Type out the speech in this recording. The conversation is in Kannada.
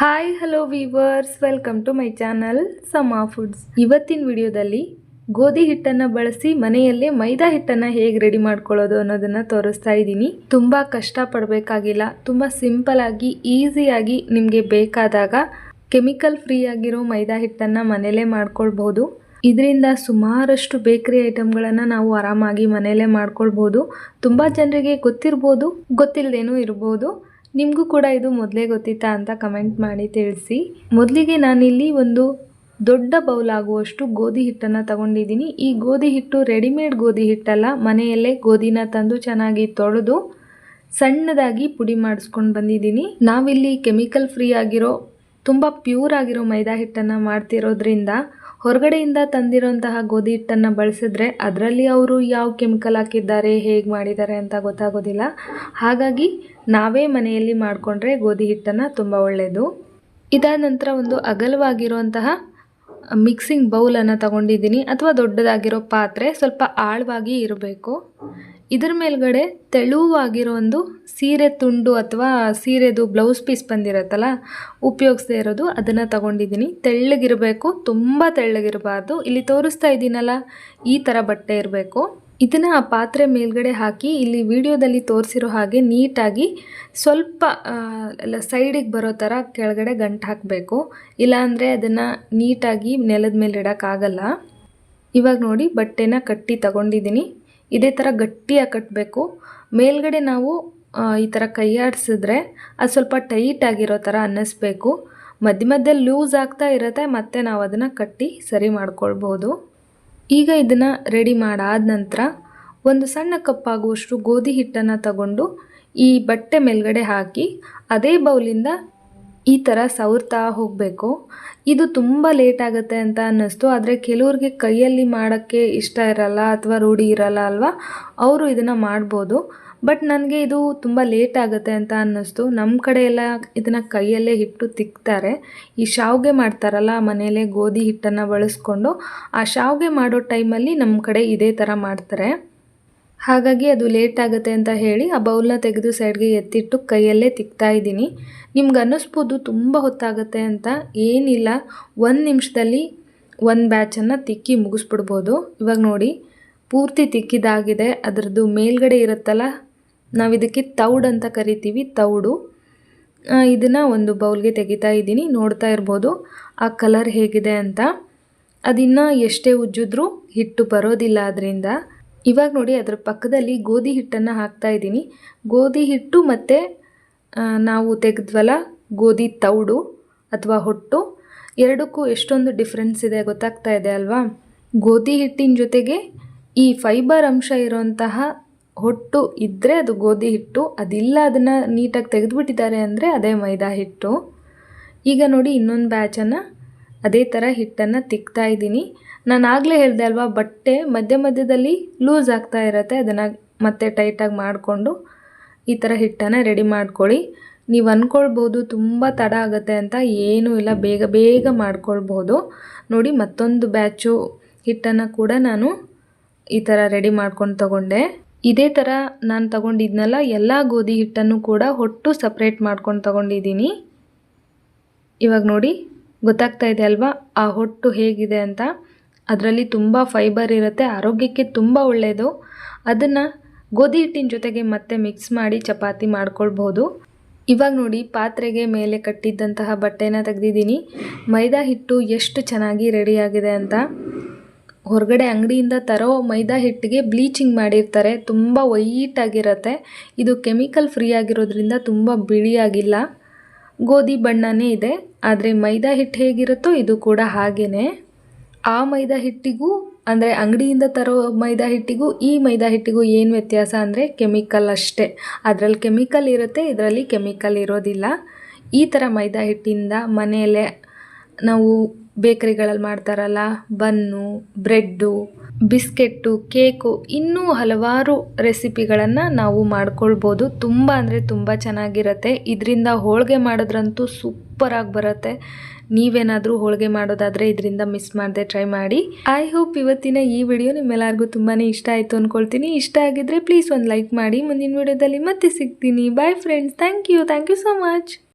Hi hello viewers welcome to my channel Sama foods ಇವತ್ತಿನ ವಿಡಿಯೋದಲ್ಲಿ ಗೋಧಿ ಹಿಟ್ಟನ್ನು ಬಳಸಿ ಮನೆಯಲ್ಲೇ ಮೈದಾ ಹಿಟ್ಟನ್ನು ಹೇಗೆ ರೆಡಿ ಮಾಡ್ಕೊಳ್ಳೋದು ಅನ್ನೋದನ್ನು ತೋರಿಸ್ತಾ ಇದ್ದೀನಿ. ತುಂಬ ಕಷ್ಟ ಪಡಬೇಕಾಗಿಲ್ಲ ತುಂಬ ಸಿಂಪಲಾಗಿ ಈಸಿಯಾಗಿ ನಿಮಗೆ ಬೇಕಾದಾಗ ಕೆಮಿಕಲ್ ಫ್ರೀ ಆಗಿರೋ ಮೈದಾ ಹಿಟ್ಟನ್ನು ಮನೆಯಲ್ಲೇ ಮಾಡ್ಕೊಳ್ಬಹುದು ಇದರಿಂದ ಸುಮಾರಷ್ಟು ಬೇಕರಿ ಐಟಮ್ಗಳನ್ನು ನಾವು ಆರಾಮಾಗಿ ಮನೆಯಲ್ಲೇ ಮಾಡ್ಕೊಳ್ಬೋದು. ತುಂಬ ಜನರಿಗೆ ಗೊತ್ತಿರ್ಬೋದು ಗೊತ್ತಿಲ್ಲದೇನೂ ಇರ್ಬೋದು. ನಿಮಗೂ ಕೂಡ ಇದು ಮೊದಲೇ ಗೊತ್ತಿತ್ತಾ ಅಂತ ಕಮೆಂಟ್ ಮಾಡಿ ತಿಳಿಸಿ. ಮೊದಲಿಗೆ ನಾನಿಲ್ಲಿ ಒಂದು ದೊಡ್ಡ ಬೌಲ್ ಆಗುವಷ್ಟು ಗೋಧಿ ಹಿಟ್ಟನ್ನು ತಗೊಂಡಿದ್ದೀನಿ. ಈ ಗೋಧಿ ಹಿಟ್ಟು ರೆಡಿಮೇಡ್ ಗೋಧಿ ಹಿಟ್ಟಲ್ಲ, ಮನೆಯಲ್ಲೇ ಗೋಧಿನ ತಂದು ಚೆನ್ನಾಗಿ ತೊಳೆದು ಸಣ್ಣದಾಗಿ ಪುಡಿ ಮಾಡಿಸ್ಕೊಂಡು ಬಂದಿದ್ದೀನಿ. ನಾವಿಲ್ಲಿ ಕೆಮಿಕಲ್ ಫ್ರೀ ಆಗಿರೋ ತುಂಬ ಪ್ಯೂರ್ ಆಗಿರೋ ಮೈದಾ ಹಿಟ್ಟನ್ನು ಮಾಡ್ತಿರೋದ್ರಿಂದ ಹೊರಗಡೆಯಿಂದ ತಂದಿರೋಂತಹ ಗೋಧಿ ಹಿಟ್ಟನ್ನು ಬಳಸಿದ್ರೆ ಅದರಲ್ಲಿ ಅವರು ಯಾವ ಕೆಮಿಕಲ್ ಹಾಕಿದ್ದಾರೆ, ಹೇಗೆ ಮಾಡಿದ್ದಾರೆ ಅಂತ ಗೊತ್ತಾಗೋದಿಲ್ಲ. ಹಾಗಾಗಿ ನಾವೇ ಮನೆಯಲ್ಲಿ ಮಾಡಿಕೊಂಡ್ರೆ ಗೋಧಿ ಹಿಟ್ಟನ್ನು ತುಂಬ ಒಳ್ಳೆಯದು ಇದಾದ ನಂತರ ಒಂದು ಅಗಲವಾಗಿರುವಂತಹ ಮಿಕ್ಸಿಂಗ್ ಬೌಲನ್ನು ತಗೊಂಡಿದ್ದೀನಿ. ಅಥವಾ ದೊಡ್ಡದಾಗಿರೋ ಪಾತ್ರೆ ಸ್ವಲ್ಪ ಆಳವಾಗಿ ಇರಬೇಕು. ಇದ್ರ ಮೇಲ್ಗಡೆ ತೆಳುವಾಗಿರೋ ಒಂದು ಸೀರೆ ತುಂಡು ಅಥವಾ ಸೀರೆದು ಬ್ಲೌಸ್ ಪೀಸ್ ಬಂದಿರತ್ತಲ್ಲ, ಉಪಯೋಗಿಸದೇ ಇರೋದು ಅದನ್ನು ತಗೊಂಡಿದ್ದೀನಿ. ತೆಳ್ಳಗಿರಬೇಕು, ತುಂಬ ತೆಳ್ಳಗಿರಬಾರ್ದು. ಇಲ್ಲಿ ತೋರಿಸ್ತಾ ಇದ್ದೀನಲ್ಲ, ಈ ಥರ ಬಟ್ಟೆ ಇರಬೇಕು. ಇದನ್ನು ಆ ಪಾತ್ರೆ ಮೇಲ್ಗಡೆ ಹಾಕಿ, ಇಲ್ಲಿ ವಿಡಿಯೋದಲ್ಲಿ ತೋರಿಸಿರೋ ಹಾಗೆ ನೀಟಾಗಿ ಸ್ವಲ್ಪ ಸೈಡಿಗೆ ಬರೋ ಥರ ಕೆಳಗಡೆ ಗಂಟು ಹಾಕಬೇಕು. ಇಲ್ಲಾಂದರೆ ಅದನ್ನು ನೀಟಾಗಿ ನೆಲದ ಮೇಲೆ ಇಡೋಕ್ಕಾಗಲ್ಲ. ಇವಾಗ ನೋಡಿ ಬಟ್ಟೆನ ಕಟ್ಟಿ ತಗೊಂಡಿದ್ದೀನಿ. ಇದೇ ಥರ ಗಟ್ಟಿಯಾಗಿ ಕಟ್ಟಬೇಕು ಮೇಲ್ಗಡೆ ನಾವು ಈ ಥರ ಕೈಯಾಡಿಸಿದ್ರೆ ಅದು ಸ್ವಲ್ಪ ಟೈಟ್ ಆಗಿರೋ ಥರ ಅನ್ನಿಸ್ಬೇಕು. ಮಧ್ಯ ಮಧ್ಯದಲ್ಲಿ ಲೂಸ್ ಆಗ್ತಾ ಇರುತ್ತೆ, ಮತ್ತೆ ನಾವು ಅದನ್ನು ಕಟ್ಟಿ ಸರಿ ಮಾಡ್ಕೊಳ್ಬೋದು. ಈಗ ಇದನ್ನು ರೆಡಿ ಮಾಡಾದ ನಂತರ ಒಂದು ಸಣ್ಣ ಕಪ್ಪಾಗುವಷ್ಟು ಗೋಧಿ ಹಿಟ್ಟನ್ನು ತಗೊಂಡು ಈ ಬಟ್ಟೆ ಮೇಲ್ಗಡೆ ಹಾಕಿ, ಅದೇ ಬೌಲಿಂದ ಈ ಥರ ಸವರ್ತಾ ಹೋಗಬೇಕು. ಇದು ತುಂಬ ಲೇಟ್ ಆಗುತ್ತೆ ಅಂತ ಅನ್ನಿಸ್ತು. ಆದರೆ ಕೆಲವ್ರಿಗೆ ಕೈಯಲ್ಲಿ ಮಾಡೋಕ್ಕೆ ಇಷ್ಟ ಇರಲ್ಲ ಅಥವಾ ರೂಢಿ ಇರಲ್ಲ ಅಲ್ವಾ? ಅವರು ಇದನ್ನು ಮಾಡ್ಬೋದು. ಬಟ್ ನನಗೆ ಇದು ತುಂಬ ಲೇಟ್ ಆಗುತ್ತೆ ಅಂತ ಅನ್ನಿಸ್ತು. ನಮ್ಮ ಕಡೆ ಎಲ್ಲ ಇದನ್ನು ಕೈಯಲ್ಲೇ ಹಿಟ್ಟು ತಿಕ್ತಾರೆ. ಈ ಶಾವಿಗೆ ಮಾಡ್ತಾರಲ್ಲ ಮನೆಯಲ್ಲೇ ಗೋಧಿ ಹಿಟ್ಟನ್ನು ಬಳಸ್ಕೊಂಡು, ಆ ಶಾವಿಗೆ ಮಾಡೋ ಟೈಮಲ್ಲಿ ನಮ್ಮ ಕಡೆ ಇದೇ ಥರ ಮಾಡ್ತಾರೆ. ಹಾಗಾಗಿ ಅದು ಲೇಟ್ ಆಗುತ್ತೆ ಅಂತ ಹೇಳಿ ಆ ಬೌಲ್ನ ತೆಗೆದು ಸೈಡ್ಗೆ ಎತ್ತಿಟ್ಟು ಕೈಯಲ್ಲೇ ತಿಕ್ತಾ ಇದ್ದೀನಿ. ನಿಮ್ಗೆ ಅನ್ನಿಸ್ಬೋದು ತುಂಬ ಹೊತ್ತಾಗುತ್ತೆ ಅಂತ, ಏನಿಲ್ಲ. ಒಂದು ನಿಮಿಷದಲ್ಲಿ ಒಂದು ಬ್ಯಾಚನ್ನು ತಿಕ್ಕಿ ಮುಗಿಸ್ಬಿಡ್ಬೋದು. ಇವಾಗ ನೋಡಿ, ಪೂರ್ತಿ ತಿಕ್ಕಿದಾಗಿದೆ. ಅದರದ್ದು ಮೇಲ್ಗಡೆ ಇರುತ್ತಲ್ಲ ನಾವು ಇದಕ್ಕೆ ತೌಡ್ ಅಂತ ಕರಿತೀವಿ, ತೌಡು. ಇದನ್ನು ಒಂದು ಬೌಲ್ಗೆ ತೆಗಿತಾ ಇದ್ದೀನಿ, ನೋಡ್ತಾ ಇರ್ಬೋದು. ಆ ಕಲರ್ ಹೇಗಿದೆ ಅಂತ. ಅದಿನ್ನು ಎಷ್ಟೇ ಉಜ್ಜಿದ್ರೂ ಹಿಟ್ಟು ಬರೋದಿಲ್ಲ ಅದರಿಂದ. ಇವಾಗ ನೋಡಿ ಅದರ ಪಕ್ಕದಲ್ಲಿ ಗೋಧಿ ಹಿಟ್ಟನ್ನು ಹಾಕ್ತಾ ಇದ್ದೀನಿ. ಗೋಧಿ ಹಿಟ್ಟು ಮತ್ತು ನಾವು ತೆಗೆದ್ವಲ್ಲ, ಗೋಧಿ ತೌಡು ಅಥವಾ ಹೊಟ್ಟು, ಎರಡಕ್ಕೂ ಎಷ್ಟೊಂದು ಡಿಫ್ರೆನ್ಸ್ ಇದೆ ಗೊತ್ತಾಗ್ತಾ ಇದೆ ಅಲ್ವಾ? ಗೋಧಿ ಹಿಟ್ಟಿನ ಜೊತೆಗೆ ಈ ಫೈಬರ್ ಅಂಶ ಇರೋಂತಹ ಹೊಟ್ಟು ಇದ್ದರೆ ಅದು ಗೋಧಿ ಹಿಟ್ಟು, ಅದಿಲ್ಲ ಅದನ್ನು ನೀಟಾಗಿ ತೆಗೆದುಬಿಟ್ಟಿದ್ದಾರೆ ಅಂದರೆ ಅದೇ ಮೈದಾ ಹಿಟ್ಟು. ಈಗ ನೋಡಿ ಇನ್ನೊಂದು ಬ್ಯಾಚನ್ನು ಅದೇ ಥರ ಹಿಟ್ಟನ್ನು ತಿಕ್ತಾ ಇದ್ದೀನಿ. ನಾನು ಆಗಲೇ ಹೇಳಿದೆ ಅಲ್ವಾ, ಬಟ್ಟೆ ಮಧ್ಯ ಮಧ್ಯದಲ್ಲಿ ಲೂಸ್ ಆಗ್ತಾ ಇರುತ್ತೆ, ಅದನ್ನು ಮತ್ತೆ ಟೈಟಾಗಿ ಮಾಡಿಕೊಂಡು ಈ ಥರ ಹಿಟ್ಟನ್ನು ರೆಡಿ ಮಾಡ್ಕೊಳ್ಳಿ. ನೀವು ಅಂದ್ಕೊಳ್ಬೋದು ತುಂಬ ತಡ ಆಗುತ್ತೆ ಅಂತ, ಏನೂ ಇಲ್ಲ, ಬೇಗ ಬೇಗ ಮಾಡ್ಕೊಳ್ಬೋದು. ನೋಡಿ, ಮತ್ತೊಂದು ಬ್ಯಾಚು ಹಿಟ್ಟನ್ನು ಕೂಡ ನಾನು ಈ ಥರ ರೆಡಿ ಮಾಡ್ಕೊಂಡು ತಗೊಂಡೆ. ಇದೇ ಥರ ನಾನು ತಗೊಂಡಿದ್ನಲ್ಲ, ಎಲ್ಲ ಗೋಧಿ ಹಿಟ್ಟನ್ನು ಕೂಡ ಹೊಟ್ಟು ಸಪ್ರೇಟ್ ಮಾಡ್ಕೊಂಡು ತಗೊಂಡಿದ್ದೀನಿ. ಇವಾಗ ನೋಡಿ. ಗೊತ್ತಾಗ್ತಾ ಇದೆ ಅಲ್ವಾ? ಆ ಹೊಟ್ಟು ಹೇಗಿದೆ ಅಂತ. ಅದರಲ್ಲಿ ತುಂಬ ಫೈಬರ್ ಇರುತ್ತೆ. ಆರೋಗ್ಯಕ್ಕೆ ತುಂಬ ಒಳ್ಳೆಯದು ಅದನ್ನು ಗೋಧಿ ಹಿಟ್ಟಿನ ಜೊತೆಗೆ ಮತ್ತೆ ಮಿಕ್ಸ್ ಮಾಡಿ ಚಪಾತಿ ಮಾಡ್ಕೊಳ್ಬೋದು ಇವಾಗ ನೋಡಿ ಪಾತ್ರೆಗೆ ಮೇಲೆ ಕಟ್ಟಿದ್ದಂತಹ ಬಟ್ಟೆನ ತೆಗೆದಿದ್ದೀನಿ. ಮೈದಾ ಹಿಟ್ಟು ಎಷ್ಟು ಚೆನ್ನಾಗಿ ರೆಡಿಯಾಗಿದೆ ಅಂತ. ಹೊರಗಡೆ ಅಂಗಡಿಯಿಂದ ತರೋ ಮೈದಾ ಹಿಟ್ಟಿಗೆ ಬ್ಲೀಚಿಂಗ್ ಮಾಡಿರ್ತಾರೆ. ತುಂಬ ವೈಟಾಗಿರುತ್ತೆ ಇದು ಕೆಮಿಕಲ್ ಫ್ರೀ ಆಗಿರೋದ್ರಿಂದ ತುಂಬ ಬಿಳಿಯಾಗಿಲ್ಲ. ಗೋಧಿ ಬಣ್ಣನೇ ಇದೆ, ಆದರೆ ಮೈದಾ ಹಿಟ್ಟು ಹೇಗಿರುತ್ತೋ ಇದು ಕೂಡ ಹಾಗೇ ಆ ಮೈದಾ ಹಿಟ್ಟಿಗೂ, ಅಂದರೆ ಅಂಗಡಿಯಿಂದ ತರೋ ಮೈದಾ ಹಿಟ್ಟಿಗೂ, ಈ ಮೈದಾ ಹಿಟ್ಟಿಗೂ ಏನು ವ್ಯತ್ಯಾಸ ಅಂದರೆ ಕೆಮಿಕಲ್ ಅಷ್ಟೇ. ಅದರಲ್ಲಿ ಕೆಮಿಕಲ್ ಇರುತ್ತೆ, ಇದರಲ್ಲಿ ಕೆಮಿಕಲ್ ಇರೋದಿಲ್ಲ. ಈ ಥರ ಮೈದಾ ಹಿಟ್ಟಿಂದ ಮನೆಯಲ್ಲೇ ನಾವು ಬೇಕರಿಗಳಲ್ಲಿ ಮಾಡ್ತಾರಲ್ಲ, ಬನ್ನು, ಬ್ರೆಡ್ಡು ಬಿಸ್ಕೆಟ್ಟು, ಕೇಕು, ಇನ್ನೂ ಹಲವಾರು ರೆಸಿಪಿಗಳನ್ನು ನಾವು ಮಾಡ್ಕೊಳ್ಬೋದು. ತುಂಬ ಅಂದರೆ ತುಂಬ ಚೆನ್ನಾಗಿರುತ್ತೆ. ಇದರಿಂದ ಹೋಳಿಗೆ ಮಾಡೋದ್ರಂತೂ ಸೂಪರಾಗಿ ಬರುತ್ತೆ. ನೀವೇನಾದರೂ ಹೋಳಿಗೆ ಮಾಡೋದಾದರೆ ಇದರಿಂದ ಮಿಸ್ ಮಾಡದೆ ಟ್ರೈ ಮಾಡಿ. ಐ ಹೋಪ್ ಇವತ್ತಿನ ಈ ವಿಡಿಯೋ ನಿಮ್ಮೆಲ್ಲರಿಗೂ ತುಂಬಾ ಇಷ್ಟ ಆಯಿತು ಅಂದ್ಕೊಳ್ತೀನಿ ಇಷ್ಟ ಆಗಿದ್ದರೆ ಪ್ಲೀಸ್ ಒಂದು ಲೈಕ್ ಮಾಡಿ. ಮುಂದಿನ ವಿಡಿಯೋದಲ್ಲಿ ಮತ್ತೆ ಸಿಗ್ತೀನಿ. Bye friends thank you thank you so much